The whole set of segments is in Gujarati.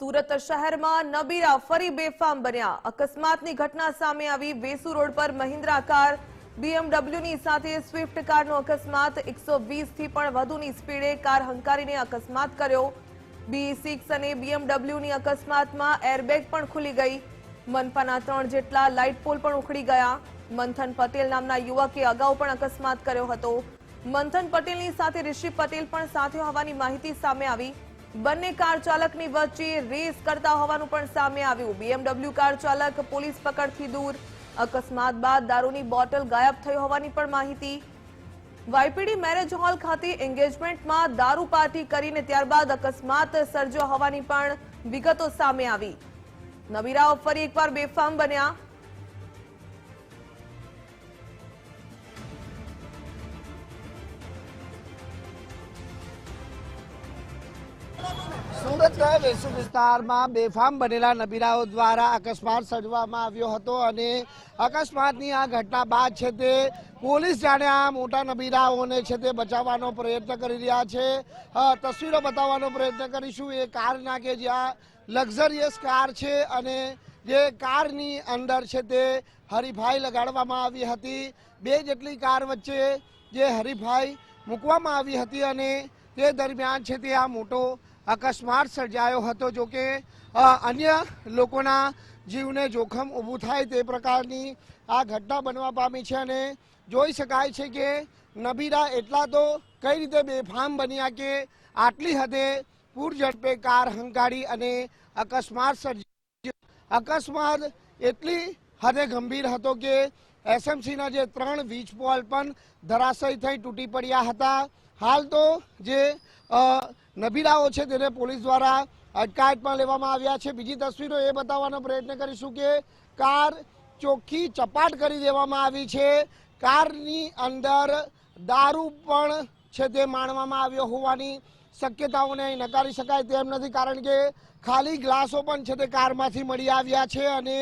સુરત શહેરમાં નબીરા ફરી બેફામ બન્યા. અકસ્માતની ઘટના સામે આવી વેસુ રોડ પર મહિન્દ્રા કાર. બીએમડબ્લ્યુની સાથે સ્વિફ્ટ કારનો અકસ્માત. એકસો થી પણ વધુની સ્પીડે કાર હંકારીને અકસ્માત કર્યો. બી સિક્સ અને બીએમડબ્લ્યુની અકસ્માતમાં એરબેગ પણ ખુલી ગઈ. મનપાના ત્રણ જેટલા લાઇટ પોલ પણ ઉખડી ગયા. મંથન પટેલ નામના યુવકે અગાઉ પણ અકસ્માત કર્યો હતો. મંથન પટેલની સાથે ઋષિ પટેલ પણ સાથે હોવાની માહિતી સામે આવી. બંને કાર ચાલકની વચ્ચે રેસ કરતા હોવાનું પણ સામે આવ્યું. બીએમડબ્લ્યુ કાર ચાલક પોલીસ પકડથી દૂર. અકસ્માત બાદ દારૂની બોટલ ગાયબ થઈ હોવાની પણ માહિતી. વાયપીડી મેરેજ હોલ ખાતે એન્ગેજમેન્ટમાં દારૂ પાર્ટી કરીને ત્યારબાદ અકસ્માત સર્જ્યો હોવાની પણ વિગતો સામે આવી. નબીરાઓ ફરી એકવાર બેફામ બન્યા. સુરતના વેસુ વિસ્તારમાં બેફામ બનેલા નબીરાઓ દ્વારા અકસ્માત સર્જવામાં આવ્યો હતો અને અકસ્માતની આ ઘટના બાદ છે તે પોલીસ જાણે આ મોટા નબીરાઓને છે તે બચાવવાનો પ્રયત્ન કરી રહ્યા છે. તસવીરો બતાવવાનો પ્રયત્ન કરીશું. એ કારના કે જ્યાં લક્ઝરિયસ કાર છે અને જે કારની અંદર છે તે હરીફાઈ લગાડવામાં આવી હતી. બે જેટલી કાર વચ્ચે જે હરીફાઈ મૂકવામાં આવી હતી અને તે દરમિયાન છે તે આ મોટો અકસ્માત સર્જાયો હતો, જો કે અન્ય લોકોના જીવને જોખમ ઊભું થાય તે પ્રકારની આ ઘટના બનવા પામી છે અને જોઈ શકાય છે કે નબીરા એટલા તો કઈ રીતે બેફામ બન્યા કે આટલી હદે પૂર ઝડપે કાર હંકારી અને અકસ્માત સર્જી અકસ્માત એટલી હદે ગંભીર હતો કે એસએમસીના જે ત્રણ વીજ પોલ પણ ધરાશય થઈ તૂટી પડ્યા હતા. હાલ તો જે નબીરાઓ છે તેને પોલીસ દ્વારા અટકાયતમાં લેવામાં આવ્યા છે. બીજી તસવીરો એ બતાવવાનો પ્રયત્ન કરીશું કે કાર ચોખ્ખી ચપાટ કરી દેવામાં આવી છે. કારની અંદર દારૂ પણ છે તે માણવામાં આવ્યો હોવાની શક્યતાઓને અહીં નકારી શકાય તેમ નથી, કારણ કે ખાલી ગ્લાસો પણ છે તે કારમાંથી મળી આવ્યા છે અને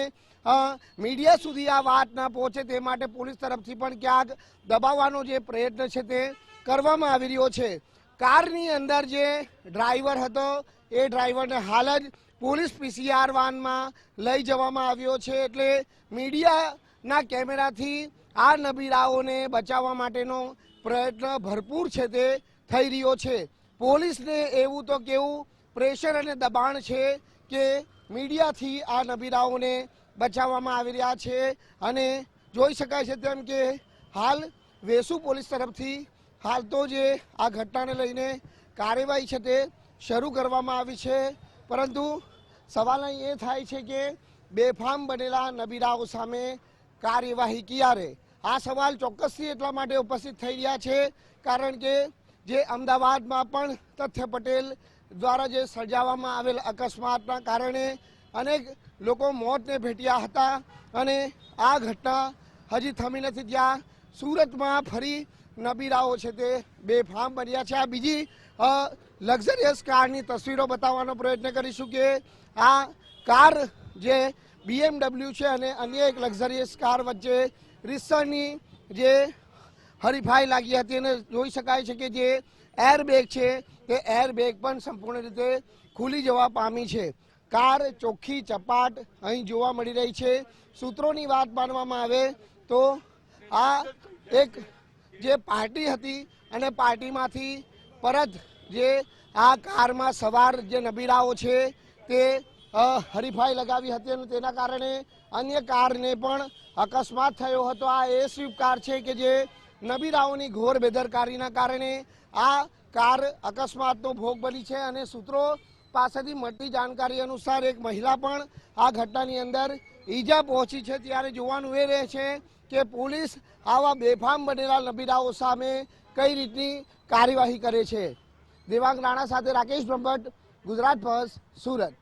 મીડિયા સુધી આ વાત ન પહોંચે તે માટે પોલીસ તરફથી પણ ક્યાંક દબાવવાનો જે પ્રયત્ન છે તે કરવામાં આવી રહ્યો છે. કારની અંદર જે ડ્રાઈવર હતો, એ ડ્રાઈવરને હાલ જ પોલીસ પીસીઆર વાનમાં લઈ જવામાં આવ્યો છે. એટલે મીડિયાના કેમેરાથી આ નબીરાઓને બચાવવા માટેનો પ્રયત્ન ભરપૂર છે તે થઈ રહ્યો છે. પોલીસને એવું તો કેવું પ્રેશર અને દબાણ છે કે મીડિયાથી આ નબીરાઓને બચાવવામાં આવી રહ્યા છે. અને જોઈ શકાય છે તેમ કે હાલ વેસુ પોલીસ તરફથી હાલ તો જે આ ઘટનાને લઈને કાર્યવાહી છે તે શરૂ કરવામાં આવી છે. પરંતુ સવાલ અહીં એ થાય છે કે બેફામ બનેલા નબીરાઓ સામે કાર્યવાહી ક્યારે? આ સવાલ ચોક્કસથી એટલા માટે ઉપસ્થિત થઈ રહ્યા છે, કારણ કે જે અમદાવાદમાં પણ તથ્ય પટેલ દ્વારા જે સર્જાવવામાં આવેલ અકસ્માતના કારણે અનેક લોકો મોતને ભેટ્યા હતા અને આ ઘટના હજી થમી નથી. ત્યાં સુરતમાં ફરી નબીરાઓ છે તે બેફામ બન્યા છે. આ બીજી લક્ઝરિયસ કારની તસવીરો બતાવવાનો પ્રયત્ન કરીશું કે આ કાર જે બીએમડબલ્યુ છે અને અન્ય એક લક્ઝરિયસ કાર વચ્ચે રીસરની જે હરીફાઈ લાગી હતી અને જોઈ શકાય છે કે જે એરબેગ છે તે એરબેગ પણ સંપૂર્ણ રીતે ખુલી જવા પામી છે. કાર ચોખ્ખી ચપાટ અહીં જોવા મળી રહી છે. સૂત્રોની વાત માનવામાં આવે તો આ એક જે પાર્ટી હતી અને પાર્ટીમાંથી પરત જે આ કારમાં સવાર જે નબીરાઓ છે તે હરીફાઈ લગાવી હતી અને તેના કારણે અન્ય કારને પણ અકસ્માત થયો હતો. આ એ સ્વિફ્ટ કાર છે કે જે નબીરાઓની ઘોર બેદરકારીના કારણે આ કાર અકસ્માતનો ભોગ બની છે અને સૂત્રો પાસેથી મળતી જાણકારી અનુસાર એક મહિલા પણ આ ઘટનાની અંદર ઈજા પહોંચી છે. ત્યારે જોવાનું એ રહે છે કે પોલીસ આવા બેફામ બનેલા નબીરાઓ સામે કઈ રીતની કાર્યવાહી કરે છે. દેવાંગ રાણા સાથે રાકેશ બ્રહ્મભટ્ટ, ગુજરાત ફર્સ્ટ સુરત.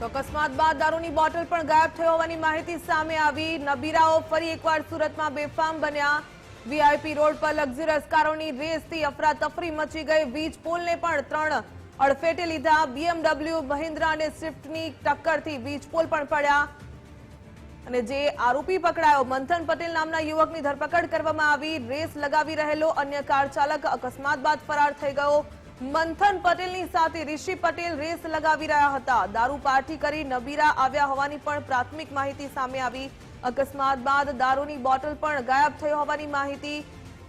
તો અકસ્માત બાદ દારૂની બોટલ પણ ગાયબ થઈ હોવાની માહિતી સામે આવી. નબીરાઓ ફરી એકવાર સુરતમાં બેફામ બન્યા. વીઆઈપી રોડ પર લક્ઝરિયસ કારોની રેસથી અફરાતફરી મચી ગઈ. વીજ પોલને પણ ત્રણ અડફેટે લીધા. બીએમડબલ્યુ મહિન્દ્રા અને સ્વિફ્ટની ટક્કરથી વીજ પોલ પણ પડ્યા. અને જે આરોપી પકડાયો, મંથન પટેલ નામના યુવકની ધરપકડ કરવામાં આવી. રેસ લગાવી રહેલો અન્ય કાર ચાલક અકસ્માત બાદ ફરાર થઈ ગયો. મંથન પટેલની સાથે ઋષિ પટેલ રેસ લગાવી રહ્યા હતા. દારૂ પાર્ટી કરી નબીરા આવ્યા હોવાની પણ પ્રાથમિક માહિતી સામે આવી. અકસ્માત બાદ દારૂની બોટલ પણ ગાયબ થઈ હોવાની માહિતી.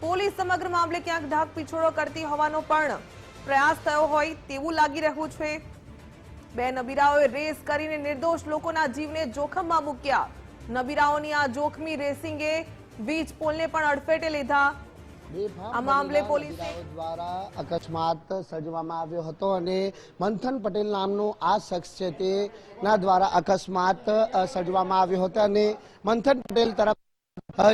પોલીસ સમગ્ર મામલે ક્યાંક ઢાક પીછોડો કરતી હોવાનો પણ પ્રયાસ થયો હોય તેવું લાગી રહ્યું છે. બે નબીરાઓએ રેસ કરીને નિર્દોષ લોકોના જીવને જોખમમાં મૂક્યા. નબીરાઓની આ જોખમી રેસિંગે વીજ પોલને પણ અડફેટે લીધા. આ મામલે બનેલા દ્વારા અકસ્માત સર્જવામાં આવ્યો હતો અને મંથન પટેલ નામનો આ શખ્સ છે તેના દ્વારા અકસ્માત સર્જવામાં આવ્યો હતો અને મંથન પટેલ તરફ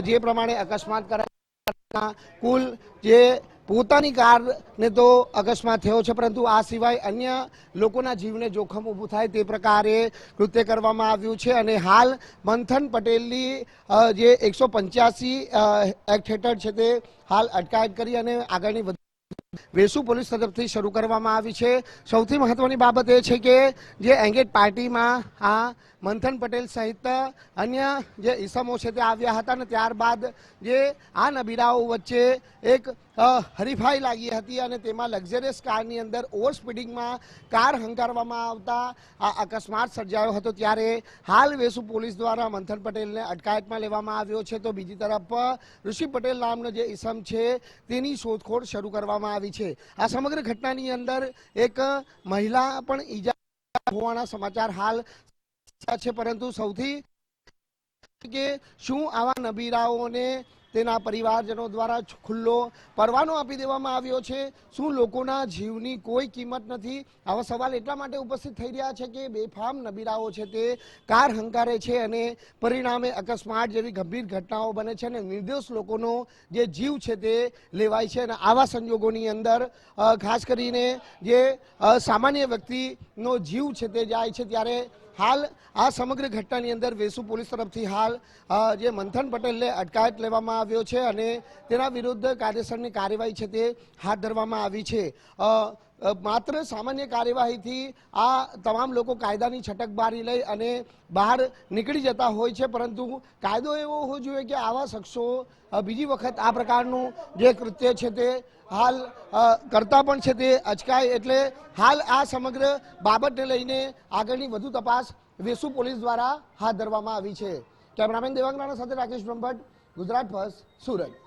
જે પ્રમાણે અકસ્માત કરાયા કુલ જે પોતાની કારને તો અકસ્માત થયો છે, પરંતુ આ સિવાય અન્ય લોકોના જીવને જોખમ ઊભું થાય તે પ્રકારે કૃત્ય કરવામાં આવ્યું છે. અને હાલ મંથન પટેલની જે એકસો પંચ્યાસી એક્ટ હેઠળ છે તે હાલ અટકાયત કરી અને આગળની વેસુ પોલીસ તરફથી શરૂ કરવામાં આવી છે. સૌથી મહત્વની બાબત એ છે કે જે એંગેજ પાર્ટીમાં આ મંથન પટેલ સહિત અન્ય જે ઈસમો છે તે આવ્યા હતા અને ત્યારબાદ જે આ નબીરાઓ વચ્ચે એક હરીફાઈ લાગી હતી અને તેમાં લક્ઝરિયસ કારની અંદર ઓવર સ્પીડિંગમાં કાર હંકારવામાં આવતા આ અકસ્માત સર્જાયો હતો. ત્યારે હાલ વેસુ પોલીસ દ્વારા મંથન પટેલને અટકાયતમાં લેવામાં આવ્યો છે. તો બીજી તરફ, ઋષિ પટેલ નામનો જે ઈસમ છે તેની શોધખોળ શરૂ કરવામાં આવી છે. આ સમગ્ર ઘટનાની અંદર એક મહિલા પણ ઈજા હોવાના સમાચાર હાલ છે, પરંતુ સૌથી કે શું આવા નબીરાઓને તેના પરિવારજનો દ્વારા ખુલ્લો પરવાનો આપી દેવામાં આવ્યો છે? શું લોકોના જીવની કોઈ કિંમત નથી? આવા સવાલ એટલા માટે ઉપસ્થિત થઈ રહ્યા છે કે બેફામ નબીરાઓ છે તે કાર હંકારે છે અને પરિણામે અકસ્માત જેવી ગંભીર ઘટનાઓ બને છે અને નિર્દોષ લોકોનો જે જીવ છે તે લેવાય છે. અને આવા સંજોગોની અંદર ખાસ કરીને જે સામાન્ય વ્યક્તિનો જીવ છે તે જાય છે ત્યારે હાલ આ સમગ્ર ઘટનાની અંદર વેસુ પોલીસ તરફથી હાલ જે મંથન પટેલને અટકાયત લેવામાં આવ્યો છે અને તેના વિરુદ્ધ કાયદેસરની કાર્યવાહી છે તે હાથ ધરવામાં આવી છે. માત્ર સામાન્ય કાર્યવાહીથી આ તમામ લોકો કાયદાની છટકબારી લઈ અને બહાર નીકળી જતા હોય છે, પરંતુ કાયદો એવો હોવો જોઈએ કે આવા શખ્સો બીજી વખત આ પ્રકારનું જે કૃત્ય છે તે હાલ કરતા પણ છે તે અચકાય એટલે હાલ આ સમગ્ર બાબતને લઈને આગળની વધુ તપાસ વેસુ પોલીસ દ્વારા હાથ ધરવામાં આવી છે. કેમેરામેન દેવાંગ રાણા સાથે રાકેશ બ્રહ્મભટ્ટ, ગુજરાત ફર્સ્ટ, સુરત.